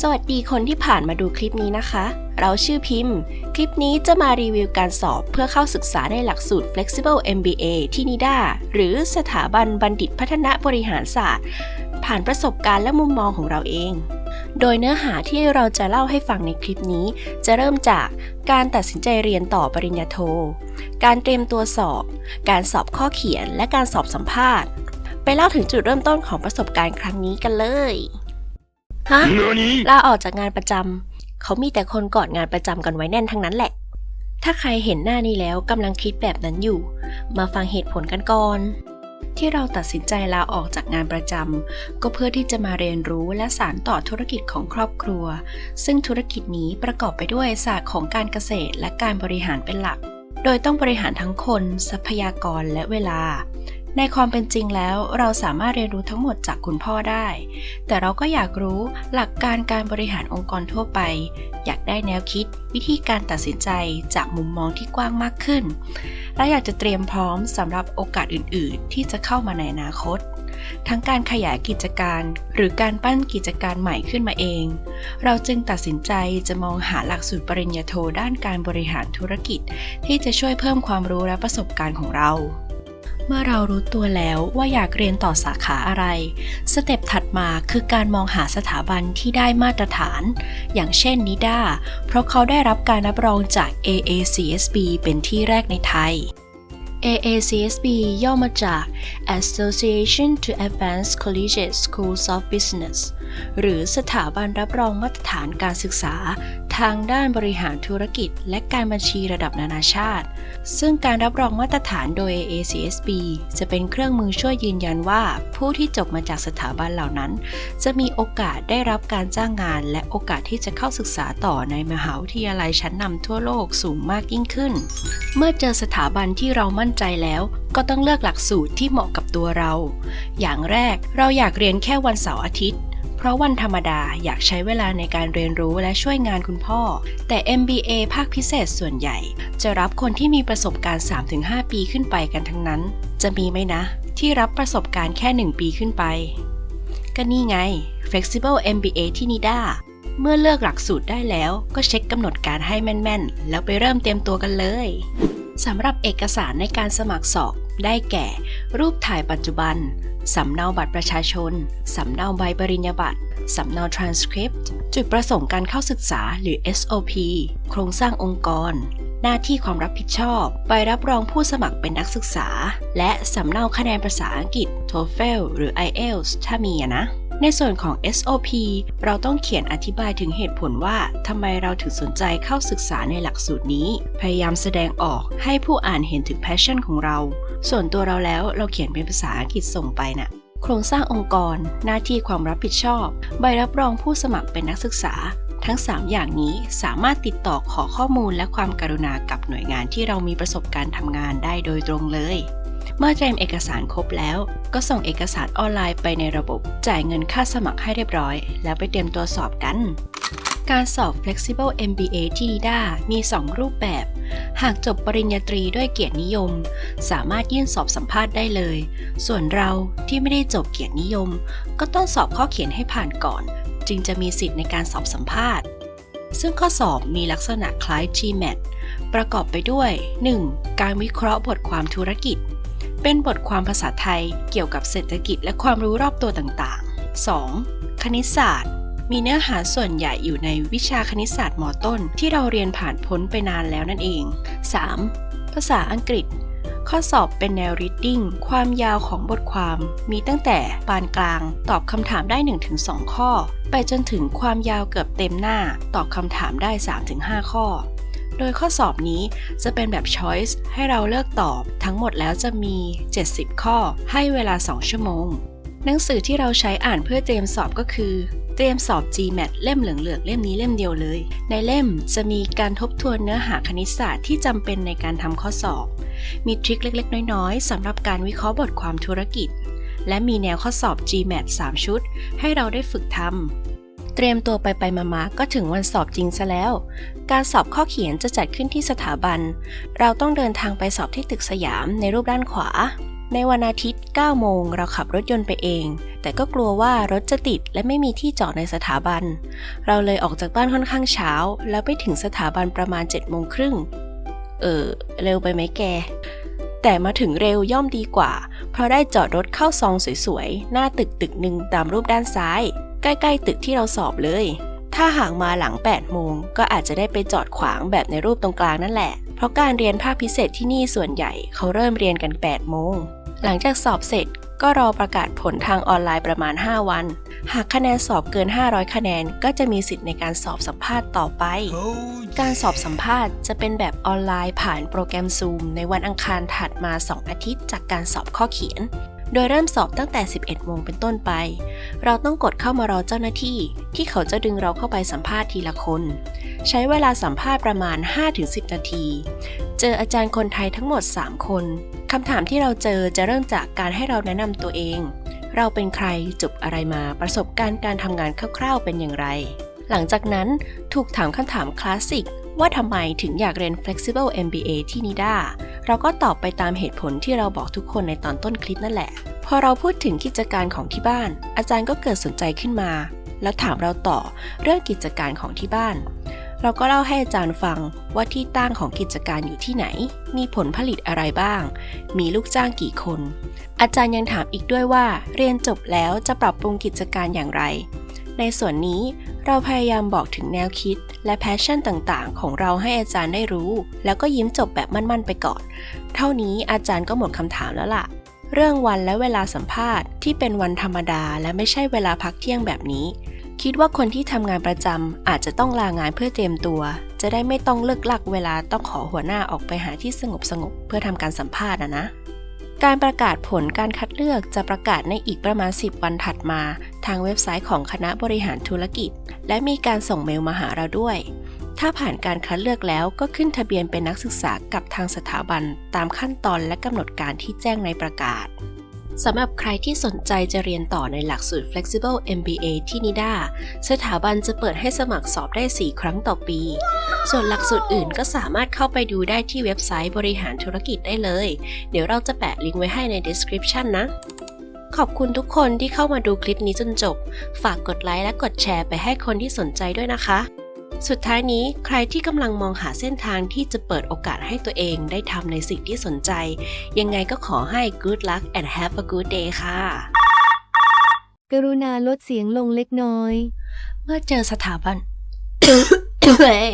สวัสดีคนที่ผ่านมาดูคลิปนี้นะคะ เราชื่อพิมพ์ คลิปนี้จะมารีวิวการสอบเพื่อเข้าศึกษาในหลักสูตร Flexible MBA ที่นิด้าหรือสถาบันบัณฑิตพัฒนาบริหารศาสตร์ ผ่านประสบการณ์และมุมมองของเราเอง โดยเนื้อหาที่เราจะเล่าให้ฟังในคลิปนี้ จะเริ่มจากการตัดสินใจเรียนต่อปริญญาโท การเตรียมตัวสอบ การสอบข้อเขียนและการสอบสัมภาษณ์ ไปเล่าถึงจุดเริ่มต้นของประสบการณ์ครั้งนี้กันเลย ฮะ何ลาออกจากงานประจำเขามีแต่คนกอดงานประจำกันไว้แน่นทั้งนั้นแหละ ถ้าใครเห็นหน้านี้แล้วกำลังคิดแบบนั้นอยู่ มาฟังเหตุผลกันก่อนที่เราตัดสินใจลาออกจากงานประจำก็เพื่อที่จะมาเรียนรู้และสานต่อธุรกิจของครอบครัว ซึ่งธุรกิจนี้ประกอบไปด้วยศาสตร์ของการเกษตรและการบริหารเป็นหลัก โดยต้องบริหารทั้งคน ทรัพยากรและเวลา ในความเป็นจริงแล้วเราสามารถเรียนรู้ทั้งหมดจากคุณพ่อได้ แต่เราก็อยากรู้หลักการการบริหารองค์กรทั่วไป อยากได้แนวคิด วิธีการตัดสินใจจากมุมมองที่กว้างมากขึ้น และอยากจะเตรียมพร้อมสำหรับโอกาสอื่น ๆ ที่จะเข้ามาในอนาคต ทั้งการขยายกิจการหรือการปั้นกิจการใหม่ขึ้นมาเอง เราจึงตัดสินใจจะมองหาหลักสูตรปริญญาโทด้านการบริหารธุรกิจ ที่จะช่วยเพิ่มความรู้และประสบการณ์ของเรา เมื่อเรารู้ตัวแล้วว่าอยากเรียนต่อสาขาอะไร สเต็ปถัดมาคือการมองหาสถาบันที่ได้มาตรฐาน อย่างเช่นนิด้าเพราะเขาได้รับการรับรองจาก AACSB เป็นที่แรกในไทย AACSB ย่อมาจาก Association to Advance Collegiate Schools of Business หรือสถาบันรับรองมาตรฐานการศึกษา ทางด้านบริหารธุรกิจ และการบัญชีระดับนานาชาติ ซึ่งการรับรองมาตรฐานโดย AACSB จะเป็นเครื่องมือช่วยยืนยันว่า ผู้ที่จบมาจากสถาบันเหล่านั้น จะมีโอกาสได้รับการจ้างงาน และโอกาสที่จะเข้าศึกษาต่อในมหาวิทยาลัยชั้นนำทั่วโลกสูงมากยิ่งขึ้น เมื่อเจอสถาบันที่เรามั่นใจแล้วก็ต้องเลือกหลักสูตรที่เหมาะกับตัวเรา อย่างแรกเราอยากเรียนแค่วันเสาร์อาทิตย์ เพราะวันธรรมดาอยากใช้เวลาในการเรียนรู้และช่วยงานคุณพ่อ แต่ MBA ภาคพิเศษส่วนใหญ่ จะรับคนที่มีประสบการณ์ 3-5 ปีขึ้นไปกันทั้งนั้น จะมีไหมนะ ที่รับประสบการณ์แค่ 1 ปีขึ้นไป ก็นี่ไง Flexible MBA ที่นิด้าเมื่อเลือกหลักสูตรได้แล้วก็เช็คกำหนดการให้แม่นๆ แล้วไปเริ่มเตรียมตัวกันเลยสำหรับเอกสารในการสมัครสอบได้แก่ รูปถ่ายปัจจุบัน สำเนาบัตรประชาชน สำเนาใบปริญญาบัตร สำเนา transcript จุดประสงค์การเข้าศึกษาหรือ SOP โครงสร้างองค์กร หน้าที่ความรับผิดชอบ ใบรับรองผู้สมัครเป็นนักศึกษา และสำเนาคะแนนภาษาอังกฤษ TOEFL หรือ IELTS ถ้ามีนะ ในส่วนของ SOP เราต้องเขียนอธิบายถึงเหตุผลว่าทำไมเราถึงสนใจเข้าศึกษาในหลักสูตรนี้ พยายามแสดงออกให้ผู้อ่านเห็นถึง passion ของเรา ส่วนตัวเราแล้วเราเขียนเป็นภาษาอังกฤษส่งไปน่ะโครงสร้างองค์กร หน้าที่ความรับผิดชอบ ใบรับรองผู้สมัครเป็นนักศึกษา ทั้ง 3 อย่างนี้สามารถติดต่อขอข้อมูลและความกรุณากับหน่วยงานที่เรามีประสบการณ์ทำงานได้โดยตรงเลย มื่อเตรียมเอกสารครบแล้ว ก็ส่งเอกสารออนไลน์ไปในระบบ จ่ายเงินค่าสมัครให้เรียบร้อย แล้วไปเตรียมตัวสอบกัน การสอบ Flexible MBA ที่นิด้ามี 2 รูปแบบ หากจบปริญญาตรีด้วยเกียรตินิยม สามารถยื่นสอบสัมภาษณ์ได้เลย ส่วนเราที่ไม่ได้จบเกียรตินิยม ก็ต้องสอบข้อเขียนให้ผ่านก่อน จึงจะมีสิทธิ์ในการสอบสัมภาษณ์ซึ่งข้อสอบมีลักษณะคล้าย GMAT ประกอบไปด้วย 1. การวิเคราะห์บทความธุรกิจ เป็นบทความภาษาไทยเกี่ยวกับเศรษฐกิจและความรู้รอบตัวต่างๆ 2. คณิตศาสตร์ มีเนื้อหาส่วนใหญ่อยู่ในวิชาคณิตศาสตร์มต้น ที่เราเรียนผ่านพ้นไปนานแล้วนั่นเอง 3. ภาษาอังกฤษ ข้อสอบเป็นแนว reading ความยาวของบทความมีตั้งแต่ปานกลาง ตอบคำถามได้ 1-2 ข้อ ไปจนถึงความยาวเกือบเต็มหน้า ตอบคำถามได้ 3-5 ข้อ โดยข้อสอบนี้จะเป็นแบบ choice ให้เราเลือกตอบ ทั้งหมดแล้วจะมี 70 ข้อ ให้เวลา 2 ชั่วโมง หนังสือที่เราใช้อ่านเพื่อเตรียมสอบก็คือ เตรียมสอบ GMAT เล่มเหลืองๆเล่มนี้เล่มเดียวเลย ในเล่มจะมีการทบทวนเนื้อหาคณิตศาสตร์ที่จำเป็นในการทำข้อสอบ มีทริคเล็กๆ น้อยๆสำหรับการวิเคราะห์บทความธุรกิจและมีแนวข้อสอบ GMAT 3 ชุด ให้เราได้ฝึกทำ เตรียมตัวไปไปๆมาๆก็ถึงวันสอบจริงซะแล้ว การสอบข้อเขียนจะจัดขึ้นที่สถาบัน เราต้องเดินทางไปสอบที่ตึกสยามในรูปด้านขวา ในวันอาทิตย์ 9 โมง เราขับรถยนต์ไปเอง แต่ก็กลัวว่ารถจะติดและไม่มีที่จอดในสถาบัน เราเลยออกจากบ้านค่อนข้างเช้า แล้วไปถึงสถาบันประมาณ 7 โมงครึ่ง เออ เร็วไปไหมแก แต่มาถึงเร็วย่อมดีกว่า เพราะได้จอดรถเข้าซองสวยๆ หน้าตึกตึกหนึ่งตามรูปด้านซ้าย ใกล้ๆตึกที่เราสอบเลย ถ้าหากมาหลัง 8 โมง ก็อาจจะได้ไปจอดขวางแบบในรูปตรงกลางนั่นแหละ เพราะการเรียนภาคพิเศษที่นี่ส่วนใหญ่เขาเริ่มเรียนกัน 8 โมง หลังจากสอบเสร็จก็รอประกาศผลทางออนไลน์ประมาณ 5 วัน หากคะแนนสอบเกิน 500 คะแนน ก็จะมีสิทธิ์ในการสอบสัมภาษณ์ต่อไป การสอบสัมภาษณ์จะเป็นแบบออนไลน์ผ่านโปรแกรม Zoom ในวันอังคารถัดมา 2 อาทิตย์จากการสอบข้อเขียน โดยเริ่มสอบตั้งแต่ 11 โมงเป็นต้นไป เราต้องกดเข้ามารอเจ้าหน้าที่ ที่เขาจะดึงเราเข้าไปสัมภาษณ์ทีละคน ใช้เวลาสัมภาษณ์ประมาณ 5-10 นาที เจออาจารย์คนไทยทั้งหมด 3 คนคำถามที่เราเจอจะเริ่มจากการให้เราแนะนำตัวเอง เราเป็นใครจบอะไรมาประสบการณ์การทำงานคร่าวๆเป็นอย่างไร หลังจากนั้นถูกถามคำถามคลาสสิก ว่าทำไมถึงอยากเรียน Flexible MBA ที่นิด้าเราก็ตอบไปตามเหตุผลที่เราบอกทุกคนในตอนต้นคลิปนั่นแหละ พอเราพูดถึงกิจการของที่บ้าน อาจารย์ก็เกิดสนใจขึ้นมา แล้วถามเราต่อเรื่องกิจการของที่บ้าน เราก็เล่าให้อาจารย์ฟังว่าที่ตั้งของกิจการอยู่ที่ไหน มีผลผลิตอะไรบ้าง มีลูกจ้างกี่คน อาจารย์ยังถามอีกด้วยว่า เรียนจบแล้วจะปรับปรุงกิจการอย่างไร ในส่วนนี้เราพยายามบอกถึงแนวคิด และแพชชั่นต่างๆ ของเราให้อาจารย์ได้รู้ แล้วก็ยิ้มจบแบบมั่นๆไปก่อน เท่านี้อาจารย์ก็หมดคำถามแล้วล่ะ เรื่องวันและเวลาสัมภาษณ์ที่เป็นวันธรรมดาและไม่ใช่เวลาพักเที่ยงแบบนี้ คิดว่าคนที่ทำงานประจำอาจจะต้องลางานเพื่อเตรียมตัว จะได้ไม่ต้องเลิกลักเวลาต้องขอหัวหน้าออกไปหาที่สงบสงบๆเพื่อทำการสัมภาษณ์นะนะการประกาศผลการคัดเลือกจะประกาศในอีกประมาณ 10 วันถัดมา ทางเว็บไซต์ของคณะบริหารธุรกิจ และมีการส่งเมลมาหาเราด้วย ถ้าผ่านการคัดเลือกแล้วก็ขึ้นทะเบียนเป็นนักศึกษากับทางสถาบันตามขั้นตอนและกำหนดการที่แจ้งในประกาศสำหรับใครที่สนใจจะเรียนต่อในหลักสูตร Flexible MBA ที่นิด้าสถาบันจะเปิดให้สมัครสอบได้ 4 ครั้งต่อปี ส่วนหลักสูตรอื่นก็สามารถเข้าไปดูได้ที่เว็บไซต์บริหารธุรกิจได้เลย เดี๋ยวเราจะแปะลิงก์ไว้ให้ใน description นะ ขอบคุณทุกคนที่เข้ามาดูคลิปนี้จนจบ ฝากกดไลค์และกดแชร์ไปให้คนที่สนใจด้วยนะคะ สุดท้ายนี้ใครที่กำลังมองหาเส้นทางที่จะเปิดโอกาสให้ตัวเองได้ทำในสิ่งที่สนใจ ยังไงก็ขอให้ good luck and have a good day ค่ะ กรุณาลดเสียงลงเล็กน้อย เมื่อเจอสถาบัน เฮ้ย